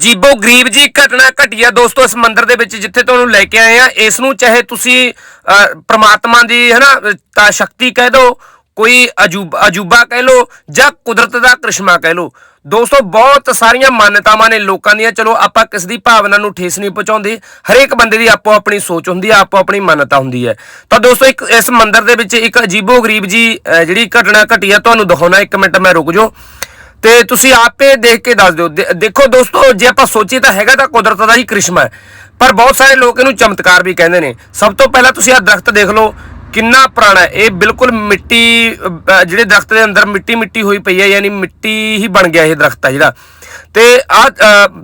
ਅਜੀਬੋ ਗਰੀਬ ਜੀ ਘਟਨਾ ਘਟੀ ਆ ਦੋਸਤੋ ਇਸ ਮੰਦਿਰ ਦੇ ਵਿੱਚ ਜਿੱਥੇ ਤੁਹਾਨੂੰ ਲੈ ਕੇ ਆਏ ਆ। ਇਸ ਨੂੰ ਚਾਹੇ ਤੁਸੀਂ ਅ, ਪ੍ਰਮਾਤਮਾ ਦੀ ਹੈ ਨਾ ਸ਼ਕਤੀ ਕਹਿ ਦਿਓ ਕੋਈ ਅਜੂਬਾ ਕਹਿ ਲਓ ਜਾਂ ਕੁਦਰਤ ਦਾ ਕ੍ਰਿਸ਼ਮਾ ਕਹਿ ਲਓ ਦੋਸਤੋ ਬਹੁਤ ਸਾਰੀਆਂ ਮਾਨਤਾਵਾਂ ਨੇ ਲੋਕਾਂ ਦੀਆਂ। ਚਲੋ ਆਪਾਂ ਕਿਸ ਦੀ ਭਾਵਨਾ ਨੂੰ ਠੇਸ ਨਹੀਂ ਪਹੁੰਚਾਉਂਦੇ। ਹਰੇਕ ਬੰਦੇ ਦੀ ਆਪੋ ਆਪਣੀ ਸੋਚ ਹੁੰਦੀ ਹੈ ਆਪੋ ਆਪਣੀ ਮਾਨਤਾ ਹੁੰਦੀ ਹੈ। ਤਾਂ ਦੋਸਤੋ ਇੱਕ ਇਸ ਮੰਦਿਰ ਦੇ ਵਿੱਚ ਇੱਕ ਅਜੀਬੋ ਗਰੀਬ ਜੀ ਅ, ਜਿਹੜੀ ਘਟਨਾ ਘਟੀ ਆ ਤੁਹਾਨੂੰ ਦਿਖਾਉਣਾ ਇੱਕ ਮਿੰਟ ਮੈਂ ਰੁਕ ਜਾਓ ਤੇ ਤੁਸੀਂ ਆਪੇ ਦੇਖ ਕੇ ਦੱਸ ਦਿਓ। ਦੇਖੋ ਦੋਸਤੋ, ਜੇ ਆਪਾਂ ਸੋਚੀਏ ਤਾਂ ਹੈਗਾ ਤਾਂ ਕੁਦਰਤ ਦਾ ਹੀ ਕ੍ਰਿਸ਼ਮਾ ਹੈ। ਪਰ ਬਹੁਤ ਸਾਰੇ ਲੋਕ ਇਹਨੂੰ ਚਮਤਕਾਰ ਵੀ ਕਹਿੰਦੇ ਨੇ। ਸਭ ਤੋਂ ਪਹਿਲਾਂ ਤੁਸੀਂ ਆਹ ਦਰਖਤ ਦੇਖ ਲਓ। ਕਿੰਨਾ ਪੁਰਾਣਾ ਇਹ ਬਿਲਕੁਲ ਮਿੱਟੀ ਜਿਹੜੇ ਦਰਖਤ ਦੇ ਅੰਦਰ ਮਿੱਟੀ ਮਿੱਟੀ ਹੋਈ ਪਈ ਹੈ, ਯਾਨੀ ਮਿੱਟੀ ਹੀ ਬਣ ਗਿਆ ਇਹ ਦਰਖਤ ਹੈ ਜਿਹੜਾ। ਤੇ ਆ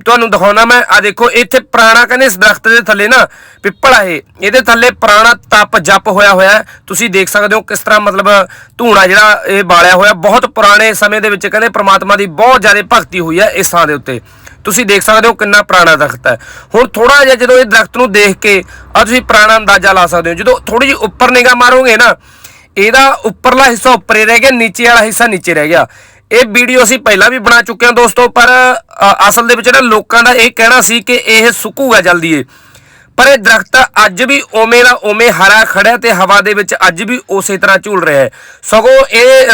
ਤੁਹਾਨੂੰ ਦਿਖਾਉਣਾ ਮੈਂ, ਆ ਦੇਖੋ ਇੱਥੇ ਪੁਰਾਣਾ ਕਹਿੰਦੇ ਇਸ ਦਰਖਤ ਦੇ ਥੱਲੇ ਨਾ ਪਿੱਪਲ ਆ ਇਹ। ਇਹਦੇ ਥੱਲੇ ਪੁਰਾਣਾ ਤਪ ਜਪ ਹੋਇਆ ਹੋਇਆ ਤੁਸੀਂ ਦੇਖ ਸਕਦੇ ਹੋ ਕਿਸ ਤਰ੍ਹਾਂ ਮਤਲਬ ਧੂਣਾ ਜਿਹੜਾ ਇਹ ਬਾਲਿਆ ਹੋਇਆ। ਬਹੁਤ ਪੁਰਾਣੇ ਸਮੇਂ ਦੇ ਵਿੱਚ ਕਹਿੰਦੇ ਪ੍ਰਮਾਤਮਾ ਦੀ ਬਹੁਤ ਜ਼ਿਆਦਾ ਭਗਤੀ ਹੋਈ ਹੈ ਇਸ ਥਾਂ ਦੇ ਉੱਤੇ। ਤੁਸੀਂ ਦੇਖ ਸਕਦੇ ਹੋ ਕਿੰਨਾ ਪੁਰਾਣਾ ਦਰਖਤ ਹੈ। ਹੁਣ ਥੋੜਾ ਜਿਹਾ ਜਦੋਂ ਇਹ ਦਰਖਤ ਨੂੰ ਦੇਖ ਕੇ ਆ ਤੁਸੀਂ ਪੁਰਾਣਾ ਅੰਦਾਜ਼ਾ ਲਾ ਸਕਦੇ ਹੋ। ਜਦੋਂ ਥੋੜੀ ਜਿਹੀ ਉੱਪਰ ਨਿਗਾਹ ਮਾਰੋਗੇ ਨਾ, ਇਹਦਾ ਉੱਪਰਲਾ ਹਿੱਸਾ ਉੱਪਰੇ ਰਹਿ ਗਿਆ, ਨੀਚੇ ਵਾਲਾ ਹਿੱਸਾ ਨੀਚੇ ਰਹਿ ਗਿਆ। ਇਹ ਵੀਡੀਓ ਅਸੀਂ ਪਹਿਲਾਂ ਵੀ ਬਣਾ ਚੁੱਕੇ ਹਾਂ ਦੋਸਤੋ, ਪਰ ਅਸਲ ਦੇ ਵਿੱਚ ਨਾ ਲੋਕਾਂ ਦਾ ਇਹ ਕਹਿਣਾ ਸੀ ਕਿ ਇਹ ਸੁੱਕੂਗਾ ਜਲਦੀ ਇਹ। ਪਰ ਇਹ ਦਰਖਤ ਅੱਜ ਵੀ ਓਵੇਂ ਦਾ ਓਵੇਂ ਹਰਾ ਖੜਿਆ ਤੇ ਹਵਾ ਦੇ ਵਿੱਚ ਅੱਜ ਵੀ ਉਸੇ ਤਰ੍ਹਾਂ ਝੂਲ ਰਿਹਾ ਹੈ। ਸਗੋਂ ਇਹ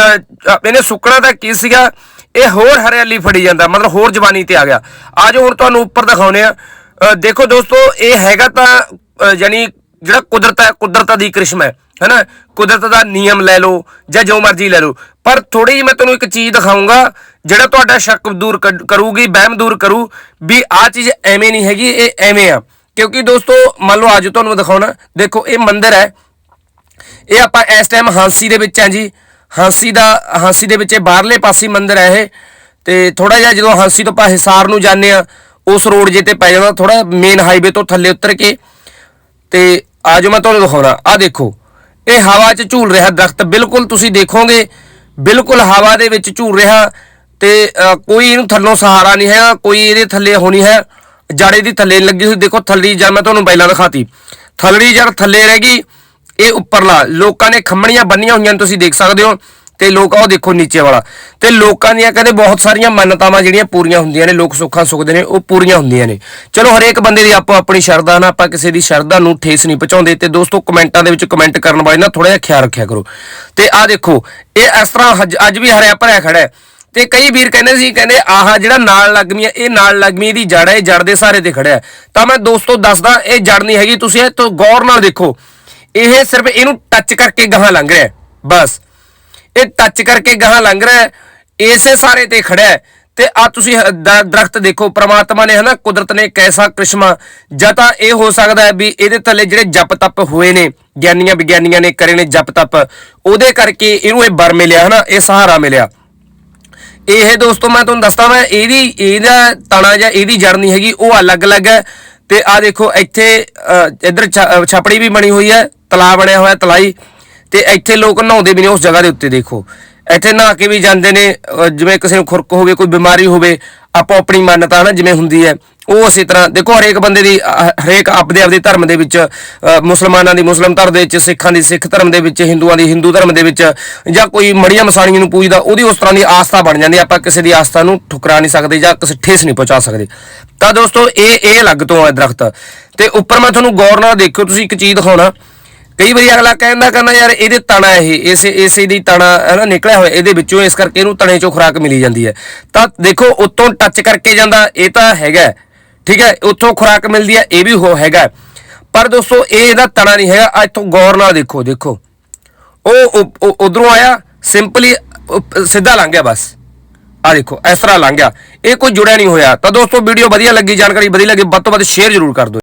ਇਹਨੇ ਸੁੱਕਣਾ ਤਾਂ ਕੀ ਸੀਗਾ? ਇਹ ਹੋਰ ਹਰਿਆਲੀ ਫੜੀ ਜਾਂਦਾ, ਮਤਲਬ ਹੋਰ ਜਵਾਨੀ ਤੇ ਆ ਗਿਆ। ਆਜੋ ਹੁਣ ਤੁਹਾਨੂੰ ਉੱਪਰ ਦਿਖਾਉਨੇ ਆ ਦੇਖੋ ਦੋਸਤੋ, ਇਹ ਹੈਗਾ ਤਾਂ ਯਾਨੀ ਜਿਹੜਾ ਕੁਦਰਤ ਹੈ, ਕੁਦਰਤ ਦੀ ਕ੍ਰਿਸ਼ਮ ਹੈ, ਹੈਨਾ? ਕੁਦਰਤ ਦਾ ਨਿਯਮ ਲੈ ਲਓ ਜਾਂ ਜੋ ਮਰਜ਼ੀ ਲੈ ਲਓ। ਪਰ ਥੋੜੀ ਜਿਹੀ ਮੈਂ ਤੁਹਾਨੂੰ ਇੱਕ ਚੀਜ਼ ਦਿਖਾਉਂਗਾ ਜਿਹੜਾ ਤੁਹਾਡਾ ਸ਼ੱਕ ਦੂਰ ਕਰ- ਕਰੂਗੀ, ਵਹਿਮ ਦੂਰ ਕਰੂ, ਵੀ ਆਹ ਚੀਜ਼ ਐਵੇਂ ਨਹੀਂ ਹੈਗੀ, ਇਹ ਐਵੇਂ ਆ। ਕਿਉਂਕਿ ਦੋਸਤੋ, ਮੰਨ ਲਓ ਅੱਜ ਤੁਹਾਨੂੰ ਦਿਖਾਉਣਾ, ਦੇਖੋ ਇਹ ਮੰਦਿਰ ਹੈ। ਇਹ ਆਪਾਂ ਇਸ ਟਾਈਮ ਹਾਂਸੀ ਦੇ ਵਿੱਚ ਆ ਜੀ। ਹਾਂਸੀ ਦਾ, ਹਾਂਸੀ ਦੇ ਵਿੱਚ ਇਹ ਬਾਹਰਲੇ ਪਾਸੇ ਮੰਦਿਰ ਹੈ ਇਹ। ਤੇ ਥੋੜਾ ਜਿਹਾ ਜਦੋਂ ਹਾਂਸੀ ਤੋਂ ਆਪਾਂ ਹਿਸਾਰ ਨੂੰ ਜਾਂਦੇ ਆ ਉਸ ਰੋਡ ਜੇ ਤੇ ਪੈ ਜਾਂਦਾ ਥੋੜਾ ਮੇਨ ਹਾਈਵੇ ਤੋਂ ਥੱਲੇ ਉਤਰ ਕੇ। ਤੇ ਆਜੋ ਮੈਂ ਤੁਹਾਨੂੰ ਦਿਖਾਉਣਾ। ਆ ਦੇਖੋ, ਇਹ ਹਵਾ 'ਚ ਝੂਲ ਰਿਹਾ ਦਰਖਤ। ਬਿਲਕੁਲ ਤੁਸੀਂ ਦੇਖੋਗੇ, ਬਿਲਕੁਲ ਹਵਾ ਦੇ ਵਿੱਚ ਝੂਲ ਰਿਹਾ। ਤੇ ਕੋਈ ਇਹਨੂੰ ਥੱਲੋਂ ਸਹਾਰਾ ਨਹੀਂ ਹੈ ਕੋਈ ਇਹਦੇ ਥੱਲੇ ਹੋਣੀ ਹੈ। ਜੜੇ ਦੀ ਥੱਲੇ ਲੱਗੀ ਹੋਈ, ਦੇਖੋ ਥੱਲੀ ਜੜ, ਮੈਂ ਤੁਹਾਨੂੰ ਬੈਲਾਂ ਦਿਖਾਤੀ। ਥੱਲੜੀ ਜੜ ਥੱਲੇ ਰਹਿ ਗਈ। ਇਹ ਉੱਪਰਲਾ, ਲੋਕਾਂ ਨੇ ਖੰਮਣੀਆਂ ਬੰਨੀਆਂ ਹੋਈਆਂ ਨੇ, ਤੁਸੀਂ ਦੇਖ ਸਕਦੇ ਹੋ। ਤੇ ਲੋਕ ਉਹ ਦੇਖੋ ਨੀਚੇ ਵਾਲਾ। ਤੇ ਲੋਕਾਂ ਦੀਆਂ ਕਹਿੰਦੇ ਬਹੁਤ ਸਾਰੀਆਂ ਮੰਨਤਾਵਾਂ ਜਿਹੜੀਆਂ ਪੂਰੀਆਂ ਹੁੰਦੀਆਂ ਨੇ, ਲੋਕ ਸੁੱਖਾਂ ਸੁਖਦੇ ਨੇ, ਉਹ ਪੂਰੀਆਂ ਹੁੰਦੀਆਂ ਨੇ। ਚਲੋ, ਹਰੇਕ ਬੰਦੇ ਦੀ ਆਪੋ ਆਪਣੀ ਸ਼ਰਧਾ ਨਾ, ਆਪਾਂ ਕਿਸੇ ਦੀ ਸ਼ਰਧਾ ਨੂੰ ਠੇਸ ਨਹੀਂ ਪਹੁੰਚਾਉਂਦੇ। ਤੇ ਦੋਸਤੋ, ਕਮੈਂਟਾਂ ਦੇ ਵਿੱਚ ਕਮੈਂਟ ਕਰਨ ਵਾਲੇ ਨਾ ਥੋੜਾ ਜਿਹਾ ਖਿਆਲ ਰੱਖਿਆ ਕਰੋ। ਤੇ ਆਹ ਦੇਖੋ, ਇਹ ਇਸ ਤਰ੍ਹਾਂ ਅੱਜ ਵੀ ਹਰਿਆ ਭਰਿਆ ਖੜਾ ਹੈ। ਤੇ ਕਈ ਵੀਰ ਕਹਿੰਦੇ ਸੀ, ਕਹਿੰਦੇ ਆਹ ਜਿਹੜਾ ਨਾਲ ਲੱਗਮੀ ਹੈ ਇਹ ਨਾਲ ਲੱਗਮੀ ਦੀ ਜੜ ਹੈ, ਇਹ ਜੜ ਦੇ ਸਹਾਰੇ ਤੇ ਖੜਿਆ ਹੈ। ਤਾਂ ਮੈਂ ਦੋਸਤੋ ਦੱਸਦਾ, ਇਹ ਜੜ ਨਹੀਂ ਹੈਗੀ, ਤੁਸੀਂ ਇਹ ਤੋਂ ਗੌਰ ਨਾਲ ਦੇਖੋ। ਇਹ ਸਿਰਫ ਇਹਨੂੰ ਟੱਚ ਕਰਕੇ ਗਾਹਾਂ ਲੰਘ ਰਿਹਾ ਬਸ। ਇਹ ਟੱਚ ਕਰਕੇ ਗਾਹਾਂ ਲੰਘ ਰਿਹਾ ਇਸੇ ਸਾਰੇ ਤੇ ਖੜਿਆ ਹੈ। ਤੇ ਆ ਤੁਸੀਂ ਦਰਖਤ ਦੇਖੋ ਪ੍ਰਮਾਤਮਾ ਨੇ ਹਨਾ ਕੁਦਰਤ ਨੇ ਕੈਸਾ ਕ੍ਰਿਸ਼ਮਾ ਜਾਂ ਤਾਂ ਇਹ ਹੋ ਸਕਦਾ ਹੈ ਵੀ ਇਹਦੇ ਥੱਲੇ ਜਿਹੜੇ ਜਪ ਤਪ ਹੋਏ ਨੇ ਗਿਆਨੀਆਂ ਵਿਗਿਆਨੀਆਂ ਨੇ ਕਰੇ ਨੇ ਜਪ ਤਪ ਉਹਦੇ ਕਰਕੇ ਇਹਨੂੰ ਇਹ ਬਰ ਮਿਲਿਆ ਹਨਾ ਇਹ ਸਹਾਰਾ ਮਿਲਿਆ। ਇਹ ਦੋਸਤੋ ਮੈਂ ਤੁਹਾਨੂੰ ਦੱਸਦਾ ਮੈਂ ਇਹਦੀ ਇਹਦਾ ਤਣਾ ਜਾਂ ਇਹਦੀ ਜੜ ਨਹੀਂ ਹੈਗੀ ਉਹ ਅਲੱਗ-ਅਲੱਗ ਹੈ। ਤੇ ਆ ਦੇਖੋ ਇੱਥੇ ਅ, ਇੱਧਰ ਛ- ਛਪੜੀ ਵੀ ਬਣੀ ਹੋਈ ਹੈ। ਤਲਾਅ ਬਣਿਆ ਹੋਇਆ ਤਲਾਈ ਤੇ ਇੱਥੇ ਲੋਕ ਨਹਾਉਂਦੇ ਵੀ ਨੇ ਉਸ ਜਗ੍ਹਾ ਦੇ ਉੱਤੇ ਦੇਖੋ। ਇੱਥੇ ਨਹਾ ਕੇ ਵੀ ਜਾਂਦੇ ਨੇ ਜਿਵੇਂ ਕਿਸੇ ਨੂੰ ਖੁਰਕ ਹੋਵੇ, ਕੋਈ ਬਿਮਾਰੀ ਹੋਵੇ, ਆਪੋ ਆਪਣੀ ਮਾਨਤਾ ਨਾ ਜਿਵੇਂ ਹੁੰਦੀ ਹੈ। ਉਹ ਉਸੇ ਤਰ੍ਹਾਂ, ਦੇਖੋ ਹਰੇਕ ਬੰਦੇ ਦੀ ਹਰੇਕ ਆਪਦੇ ਆਪਦੇ ਧਰਮ ਦੇ ਵਿੱਚ ਮੁਸਲਮਾਨਾਂ ਦੀ ਮੁਸਲਮ ਧਰਮ ਦੇ ਵਿੱਚ, ਸਿੱਖਾਂ ਦੀ ਸਿੱਖ ਧਰਮ ਦੇ ਵਿੱਚ, ਹਿੰਦੂਆਂ ਦੀ ਹਿੰਦੂ ਧਰਮ ਦੇ ਵਿੱਚ, ਜਾਂ ਕੋਈ ਮੜੀਆਂ ਮਸਾਣੀਆਂ ਨੂੰ ਪੂਜਦਾ, ਉਹਦੀ ਉਸ ਤਰ੍ਹਾਂ ਦੀ ਆਸਥਾ ਬਣ ਜਾਂਦੀ ਹੈ। ਆਪਾਂ ਕਿਸੇ ਦੀ ਆਸਥਾ ਨੂੰ ਠੁਕਰਾ ਨਹੀਂ ਸਕਦੇ ਜਾਂ ਕਿਸੇ ਠੇਸ ਨਹੀਂ ਪਹੁੰਚਾ ਸਕਦੇ। ਤਾਂ ਦੋਸਤੋ, ਇਹ ਇਹ ਅਲੱਗ ਤੋਂ ਹੈ ਦਰਖਤ। ਤੇ ਉੱਪਰ ਮੈਂ ਤੁਹਾਨੂੰ ਗੌਰ ਨਾਲ ਦੇਖਿਓ, ਤੁਸੀਂ ਇੱਕ ਚੀਜ਼ ਦਿਖਾਉਣਾ। ਕਈ ਵਾਰੀ ਅਗਲਾ ਕਹਿੰਦਾ ਕਹਿੰਦਾ, ਯਾਰ, ਇਹਦੇ ਤਣਾ ਇਹ, ਇਸੇ ਇਸੇ ਦੀ ਤਣਾ, ਹੈ ਨਾ, ਨਿਕਲਿਆ ਹੋਇਆ, ਇਹਦੇ ਵਿੱਚੋਂ ਇਸ ਕਰਕੇ ਇਹਨੂੰ ਤਣੇ ਚੋਂ ਖੁਰਾਕ ਮਿਲੀ ਜਾਂਦੀ ਹੈ। ਤਾਂ ਦੇਖੋ, ਉੱਤੋਂ ਟੱਚ ਕਰਕੇ ਜਾਂਦਾ, ਇਹ ਤਾਂ ਹੈਗਾ, ਠੀਕ ਹੈ, ਉੱਥੋਂ ਖੁਰਾਕ ਮਿਲਦੀ ਹੈ, ਇਹ ਵੀ ਹੋ ਹੈਗਾ। ਪਰ ਦੋਸਤੋ, ਇਹ ਇਹਦਾ ਤਣਾ ਨਹੀਂ ਹੈਗਾ ਅੱਜ ਤੋਂ ਗੌਰ ਨਾਲ ਦੇਖੋ ਦੇਖੋ। ਉਹ ਉਧਰੋਂ ਆਇਆ, ਸਿੰਪਲੀ ਸਿੱਧਾ ਲੰਘ ਗਿਆ ਬਸ। ਆ ਦੇਖੋ, ਇਸ ਤਰ੍ਹਾਂ ਲੰਘ ਗਿਆ। ਇਹ ਕੋਈ ਜੁੜਿਆ ਨਹੀਂ ਹੋਇਆ। ਤਾਂ ਦੋਸਤੋ, ਵੀਡੀਓ ਵਧੀਆ ਲੱਗੀ, ਜਾਣਕਾਰੀ ਵਧੀਆ ਲੱਗੀ, ਵੱਧ ਤੋਂ ਵੱਧ ਸ਼ੇਅਰ ਜ਼ਰੂਰ ਕਰ ਦਿਓ।